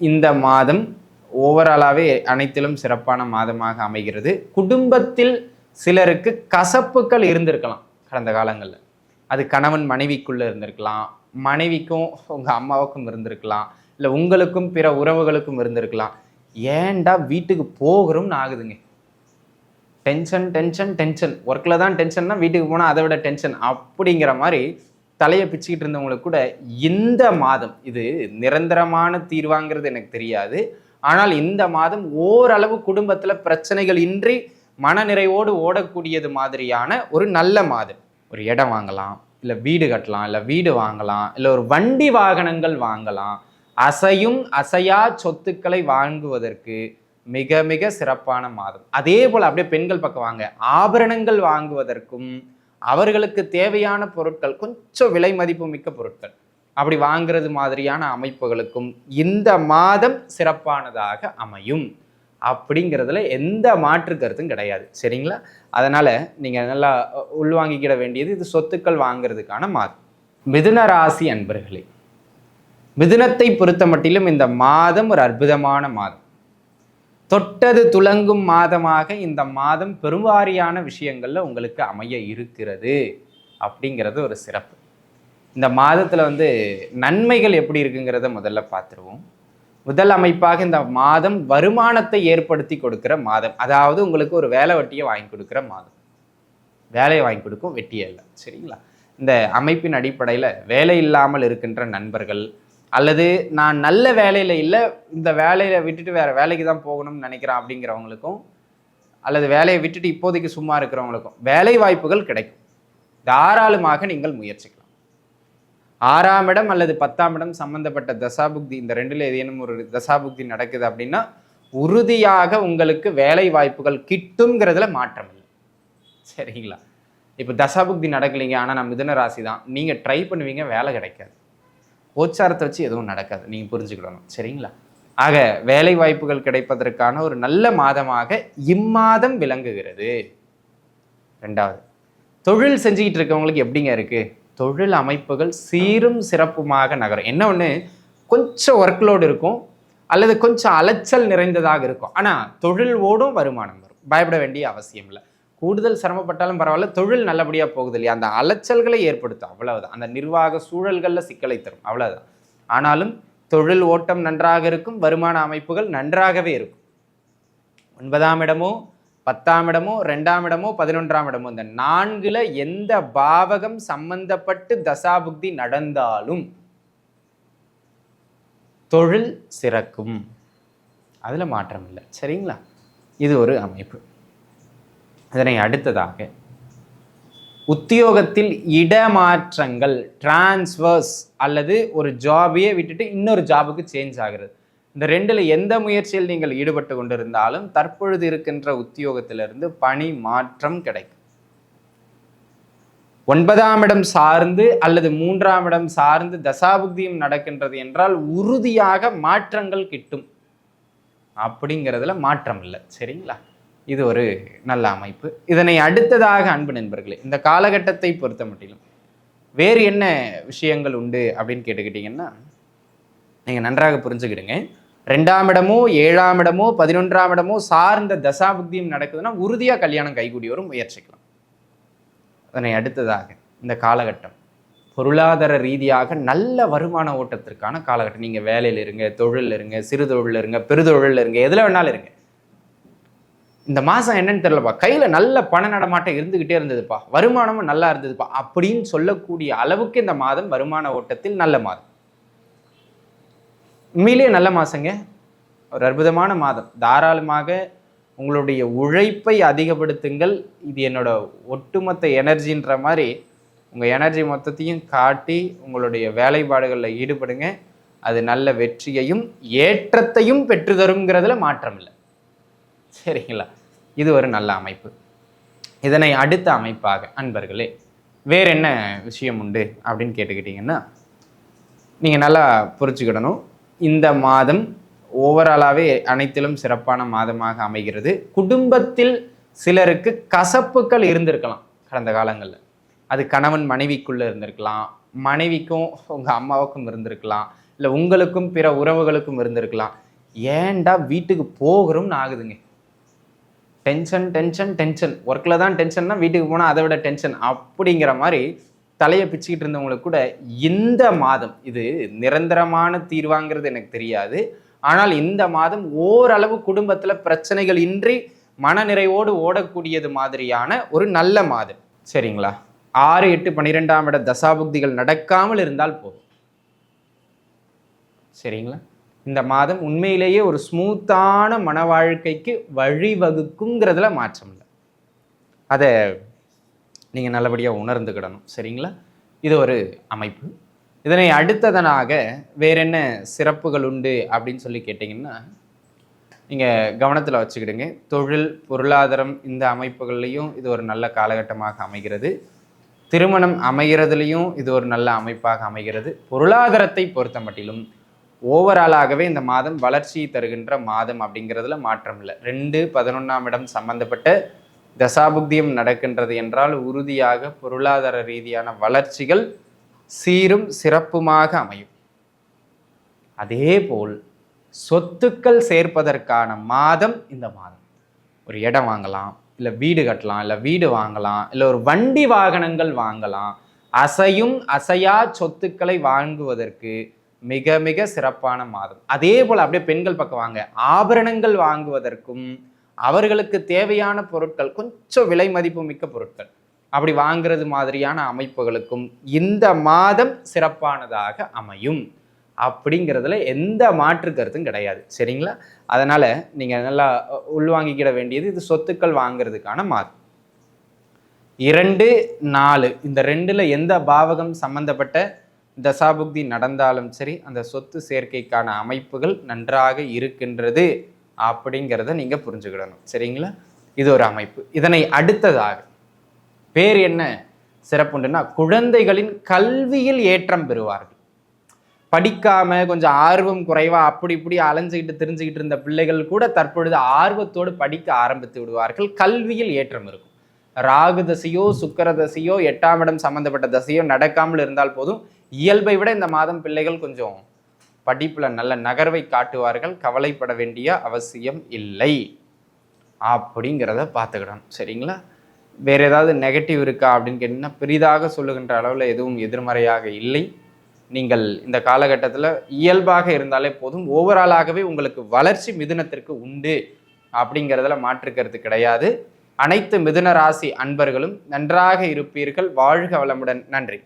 இந்த மாதம் ஓவராலாகவே அனைத்திலும் சிறப்பான மாதமாக அமைகிறது. குடும்பத்தில் சிலருக்கு கசப்புக்கள் இருந்திருக்கலாம் கடந்த காலங்களில். அது கணவன் மனைவிக்குள்ளே இருந்திருக்கலாம் மனைவிக்கும் உங்கள் அம்மாவுக்கும் இருந்திருக்கலாம் இல்லை உங்களுக்கும் பிற உறவுகளுக்கும் இருந்திருக்கலாம். ஏன்டா வீட்டுக்கு போகிறோம்னு ஆகுதுங்க. டென்ஷன் டென்ஷன் டென்ஷன் ஒர்க்கில் தான் டென்ஷன்னா வீட்டுக்கு போனால் அதை விட டென்ஷன் அப்படிங்கிற மாதிரி தலையை பிச்சுக்கிட்டு இருந்தவங்களுக்கு கூட இந்த மாதம் இது நிரந்தரமான தீர்வாங்கிறது எனக்கு தெரியாது. ஆனால் இந்த மாதம் ஓரளவு குடும்பத்தில் பிரச்சனைகள் இன்றி மனநிறைவோடு ஓடக்கூடியது மாதிரியான ஒரு நல்ல மாதம். ஒரு இடம் வாங்கலாம் இல்லை வீடு கட்டலாம் இல்லை வீடு வாங்கலாம் இல்லை ஒரு வண்டி வாகனங்கள் வாங்கலாம். அசையும் அசையா சொத்துக்களை வாங்குவதற்கு மிக மிக சிறப்பான மாதம். அதே போல் அப்படியே பெண்கள் பக்கம் வாங்க. ஆபரணங்கள் வாங்குவதற்கும் அவர்களுக்கு தேவையான பொருட்கள் கொஞ்சம் விலை மதிப்பு மிக்க பொருட்கள். அப்படி வாங்குறது மாதிரியான அமைப்புகளுக்கும் இந்த மாதம் சிறப்பானதாக அமையும். அப்படிங்கிறதுல எந்த மாற்று கருத்தும் கிடையாது. சரிங்களா? அதனால் நீங்கள் நல்லா உள்வாங்கிக்கிட வேண்டியது இது சொத்துக்கள் வாங்குறதுக்கான மாதம். மிதுன ராசி அன்பர்களே மிதுனத்தை பொறுத்த மட்டிலும் இந்த மாதம் ஒரு அற்புதமான மாதம். தொட்டது துலங்கும் மாதமாக இந்த மாதம் பெருவாரியான விஷயங்களில் உங்களுக்கு அமைய இருக்கிறது அப்படிங்கிறது ஒரு சிறப்பு. இந்த மாதத்தில் வந்து நன்மைகள் எப்படி இருக்குங்கிறத முதல்ல பார்த்துருவோம். முதல் அமைப்பாக இந்த மாதம் வருமானத்தை ஏற்படுத்தி கொடுக்குற மாதம். அதாவது உங்களுக்கு ஒரு வேலை வட்டியை வாங்கி கொடுக்குற மாதம். வேலையை வாங்கி கொடுக்கும் வெட்டியே இல்லை. சரிங்களா? இந்த அமைப்பின் அடிப்படையில் வேலை இல்லாமல் இருக்கின்ற நண்பர்கள் அல்லது நான் நல்ல வேலையில் இல்லை இந்த வேலையில் விட்டுட்டு வேறு வேலைக்கு தான் போகணும்னு நினைக்கிறேன் அப்படிங்கிறவங்களுக்கும் அல்லது வேலையை விட்டுட்டு இப்போதைக்கு சும்மா இருக்கிறவங்களுக்கும் வேலை வாய்ப்புகள் கிடைக்கும். தாராளமாக நீங்கள் முயற்சிக்கலாம். ஆறாம் இடம் அல்லது பத்தாம் இடம் சம்பந்தப்பட்ட தசாபுக்தி இந்த ரெண்டில் ஏதேனும் ஒரு தசாபுக்தி நடக்குது அப்படின்னா உறுதியாக உங்களுக்கு வேலை வாய்ப்புகள் கிட்டுங்கிறதுல மாற்றம் இல்லை. சரிங்களா? இப்போ தசாபுக்தி நடக்கலைங்க ஆனால் நான் மிதுன ராசி தான். நீங்கள் ட்ரை பண்ணுவீங்க வேலை கிடைக்காது. போச்சாரத்தை வச்சு எதுவும் நடக்காது. நீங்கள் புரிஞ்சுக்கிடணும். சரிங்களா? ஆக வேலை வாய்ப்புகள் கிடைப்பதற்கான ஒரு நல்ல மாதமாக இம்மாதம் விளங்குகிறது. ரெண்டாவது தொழில் செஞ்சுக்கிட்டு இருக்கவங்களுக்கு எப்படிங்க இருக்கு? தொழில் அமைப்புகள் சீரும் சிறப்புமாக நகரும். என்ன ஒன்று கொஞ்சம் ஒர்க்லோடு இருக்கும் அல்லது கொஞ்சம் அலைச்சல் நிறைந்ததாக இருக்கும். ஆனால் தொழில் ஓடும் வருமானம் வரும். பயப்பட வேண்டிய அவசியம் இல்லை. கூடுதல் சிரமப்பட்டாலும் பரவாயில்ல தொழில் நல்லபடியாக போகுது இல்லையா? அந்த அலைச்சல்களை ஏற்படுத்தும் அவ்வளவுதான். அந்த நிர்வாக சூழல்களில் சிக்கலை தரும் அவ்வளவுதான். ஆனாலும் தொழில் ஓட்டம் நன்றாக இருக்கும் வருமான அமைப்புகள் நன்றாகவே இருக்கும். ஒன்பதாம் இடமோ பத்தாம் இடமோ ரெண்டாம் இடமோ பதினொன்றாம் இடமோ இந்த நான்கில் எந்த பாவகம் சம்பந்தப்பட்டு தசாபுக்தி நடந்தாலும் தொழில் சிறக்கும். அதில் மாற்றம் இல்லை. சரிங்களா? இது ஒரு அமைப்பு. அதனை அடுத்ததாக உத்தியோகத்தில் இடமாற்றங்கள் டிரான்ஸ்வர்ஸ் அல்லது ஒரு ஜாபையே விட்டுட்டு இன்னொரு ஜாபுக்கு சேஞ்ச் ஆகிறது. இந்த ரெண்டில் எந்த முயற்சியில் நீங்கள் ஈடுபட்டு கொண்டிருந்தாலும் தற்பொழுது இருக்கின்ற உத்தியோகத்திலிருந்து பணி மாற்றம் கிடைக்கும். ஒன்பதாம் இடம் சார்ந்து அல்லது மூன்றாம் இடம் சார்ந்து தசாபுக்தியும் நடக்கின்றது என்றால் உறுதியாக மாற்றங்கள் கிட்டும். அப்படிங்கிறதுல மாற்றம் இல்லை. சரிங்களா? இது ஒரு நல்ல அமைப்பு. இதனை அடுத்ததாக அன்பு நண்பர்களே இந்த காலகட்டத்தை பொறுத்த மட்டிலும் வேறு என்ன விஷயங்கள் உண்டு அப்படின்னு கேட்டுக்கிட்டிங்கன்னா நீங்கள் நன்றாக புரிஞ்சுக்கிடுங்க. ரெண்டாம் இடமோ ஏழாம் இடமோ பதினொன்றாம் இடமோ சார்ந்த தசாபுக்தியும் நடக்குதுன்னா உறுதியாக கல்யாணம் கைகூடி வரும் முயற்சிக்கலாம். அதனை அடுத்ததாக இந்த காலகட்டம் பொருளாதார ரீதியாக நல்ல வருமான ஓட்டத்திற்கான காலகட்டம். நீங்கள் வேலையில் இருங்க தொழில் இருங்க சிறு தொழில் இருங்க பெருதொழில் இருங்க எதில் வேணாலும் இருங்க. இந்த மாதம் என்னன்னு தெரியலப்பா. கையில் நல்ல பண நடமாட்டம் இருந்துக்கிட்டே இருந்ததுப்பா. வருமானமும் நல்லா இருந்ததுப்பா. அப்படின்னு சொல்லக்கூடிய அளவுக்கு இந்த மாதம் வருமான ஓட்டத்தில் நல்ல மாதம். உண்மையிலேயே நல்ல மாதங்க ஒரு அற்புதமான மாதம். தாராளமாக உங்களுடைய உழைப்பை அதிகப்படுத்துங்கள். இது என்னோட ஒட்டுமொத்த எனர்ஜின்ற மாதிரி உங்கள் எனர்ஜி மொத்தத்தையும் காட்டி உங்களுடைய வேலைப்பாடுகளில் ஈடுபடுங்க. அது நல்ல வெற்றியையும் ஏற்றத்தையும் பெற்றுதருங்கிறதுல மாற்றம் இல்லை சரிங்களா? இது ஒரு நல்ல அமைப்பு. இதனை அடுத்த அமைப்பாக அன்பர்களே வேற என்ன விஷயம் உண்டு அப்படின்னு கேட்டுக்கிட்டிங்கன்னா நீங்கள் நல்லா புரிச்சுக்கிடணும் இந்த மாதம் ஓவராலாகவே அனைத்திலும் சிறப்பான மாதமாக அமைகிறது. குடும்பத்தில் சிலருக்கு கசப்புக்கள் இருந்திருக்கலாம் கடந்த காலங்களில். அது கணவன் மனைவிக்குள்ளே இருந்திருக்கலாம் மனைவிக்கும் உங்கள் அம்மாவுக்கும் இருந்திருக்கலாம் இல்லை உங்களுக்கும் பிற உறவுகளுக்கும் இருந்திருக்கலாம். ஏன்டா வீட்டுக்கு போகிறோம்னு ஆகுதுங்க. டென்ஷன் டென்ஷன் டென்ஷன் ஒர்க்கில் தான் டென்ஷன்னா வீட்டுக்கு போனால் அதை விட டென்ஷன் அப்படிங்கிற மாதிரி தலையை பிச்சுக்கிட்டு இருந்தவங்களுக்கு கூட இந்த மாதம் இது நிரந்தரமான தீர்வாங்கிறது எனக்கு தெரியாது. ஆனால் இந்த மாதம் ஓரளவு குடும்பத்தில் பிரச்சனைகள் இன்றி மனநிறைவோடு ஓடக்கூடியது மாதிரியான ஒரு நல்ல மாதம். சரிங்களா? ஆறு எட்டு பன்னிரெண்டாம் இட தசாபுக்திகள் நடக்காமல் இருந்தால் போதும். சரிங்களா? இந்த மாதம் உண்மையிலேயே ஒரு ஸ்மூத்தான மன வாழ்க்கைக்கு வழிவகுக்குங்கிறதுல மாற்றம் இல்லை. அதை நீங்கள் நல்லபடியாக உணர்ந்துக்கிடணும். சரிங்களா? இது ஒரு அமைப்பு. இதனை அடுத்ததனாக வேற என்ன சிறப்புகள் உண்டு அப்படின்னு சொல்லி கேட்டிங்கன்னா நீங்கள் கவனத்தில் வச்சுக்கிடுங்க. தொழில் பொருளாதாரம் இந்த அமைப்புகள்லையும் இது ஒரு நல்ல காலகட்டமாக அமைகிறது. திருமணம் அமைகிறதுலையும் இது ஒரு நல்ல அமைப்பாக அமைகிறது. பொருளாதாரத்தை பொறுத்த மட்டிலும் ஓவராலாகவே இந்த மாதம் வளர்ச்சி தருகின்ற மாதம் அப்படிங்கிறதுல மாற்றம் இல்லை. ரெண்டு பதினொன்றாம் இடம் சம்பந்தப்பட்ட தசாபுக்தியம் நடக்கின்றது என்றால் உறுதியாக பொருளாதார ரீதியான வளர்ச்சிகள் சீரும் சிறப்புமாக அமையும். அதேபோல் சொத்துக்கள் சேர்ப்பதற்கான மாதம் இந்த மாதம். ஒரு இடம் வாங்கலாம் இல்லை வீடு கட்டலாம் இல்லை வீடு வாங்கலாம் இல்லை ஒரு வண்டி வாகனங்கள் வாங்கலாம். அசையும் அசையா சொத்துக்களை வாங்குவதற்கு மிக மிக சிறப்பான மாதம். அதே போல் அப்படியே பெண்கள் பக்கம் வாங்க. ஆபரணங்கள் வாங்குவதற்கும் அவர்களுக்கு தேவையான பொருட்கள் கொஞ்சம் விலை மதிப்பு மிக்க பொருட்கள். அப்படி வாங்குறது மாதிரியான அமைப்புகளுக்கும் இந்த மாதம் சிறப்பானதாக அமையும். அப்படிங்கிறதுல எந்த மாற்று கருத்தும் கிடையாது. சரிங்களா? அதனால் நீங்கள் நல்லா உள்வாங்கிக்கிட வேண்டியது இது சொத்துக்கள் வாங்குறதுக்கான மாதம். இரண்டு நாலு. இந்த ரெண்டில் எந்த பாவகம் சம்பந்தப்பட்ட தசாபுக்தி நடந்தாலும் சரி அந்த சொத்து சேர்க்கைக்கான அமைப்புகள் நன்றாக இருக்கின்றது அப்படிங்கிறத நீங்கள் புரிஞ்சுக்கிடணும். சரிங்களா? இது ஒரு அமைப்பு. இதனை அடுத்ததாக பேர் என்ன? சிறப்புண்டுன்னா குழந்தைகளின் கல்வியில் ஏற்றம் பெறுவார்கள். படிக்காம கொஞ்சம் ஆர்வம் குறைவா அப்படி இப்படி அலைஞ்சுக்கிட்டு தெரிஞ்சுக்கிட்டு இருந்த பிள்ளைகள் கூட தற்பொழுது ஆர்வத்தோடு படிக்க ஆரம்பித்து விடுவார்கள். கல்வியில் ஏற்றம் இருக்கும். ராகு தசையோ சுக்கர தசையோ எட்டாம் இடம் சம்பந்தப்பட்ட தசையோ நடக்காமல் இருந்தால் போதும். இயல்பை விட இந்த மாதம் பிள்ளைகள் கொஞ்சம் படிப்பில் நல்ல நகர்வை காட்டுவார்கள். கவலைப்பட வேண்டிய அவசியம் இல்லை. அப்படிங்கிறத பார்த்துக்கிடணும். சரிங்களா? வேற ஏதாவது நெகட்டிவ் இருக்கா அப்படின்னு கேட்டிங்கன்னா பெரிதாக சொல்லுகின்ற அளவில் எதுவும் எதிர்மறையாக இல்லை. நீங்கள் இந்த காலகட்டத்தில் இயல்பாக இருந்தாலே போதும். ஓவராலாகவே உங்களுக்கு வளர்ச்சி மிதுனத்திற்கு உண்டு அப்படிங்கிறதுல மாற்றுக்கிறது கிடையாது. அனைத்து மிதுன ராசி அன்பர்களும் நன்றாக இருப்பீர்கள். வாழ்க வளமுடன். நன்றி.